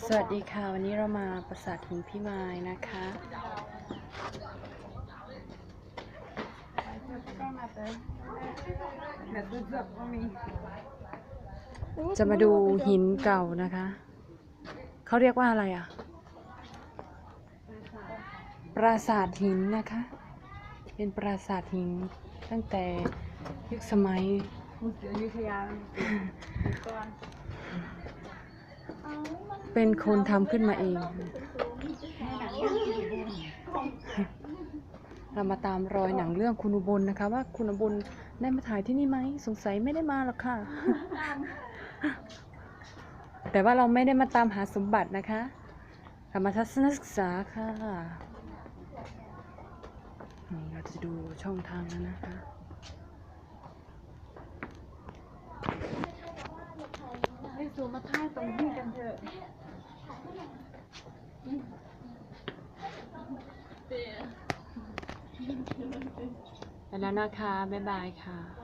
สวัสดีค่ะ วันนี้เรามาปราสาทหินพิมายนะคะ จะมาดูหินเก่านะคะ เขาเรียกว่าอะไรอะ ปราสาทหินนะคะ เป็นปราสาทหินตั้งแต่ยุคสมัยอยุธยา เป็นคนทำขึ้นมาเอง เรามาตามรอยหนังเรื่องคุณอุบลนะคะ ว่าคุณอุบลได้มาถ่ายที่นี่ไหมสงสัยไม่ได้มาหรอกค่ะ แต่ว่าเราไม่ได้มาตามหาสมบัตินะคะเรามาทัศนศึกษาค่ะนี่เราจะดูช่องทางแล้วนะคะ ดูมมาท่ายตรงนี้กันเถอะไปแล้วนะคะ บ๊ายบายค่ะ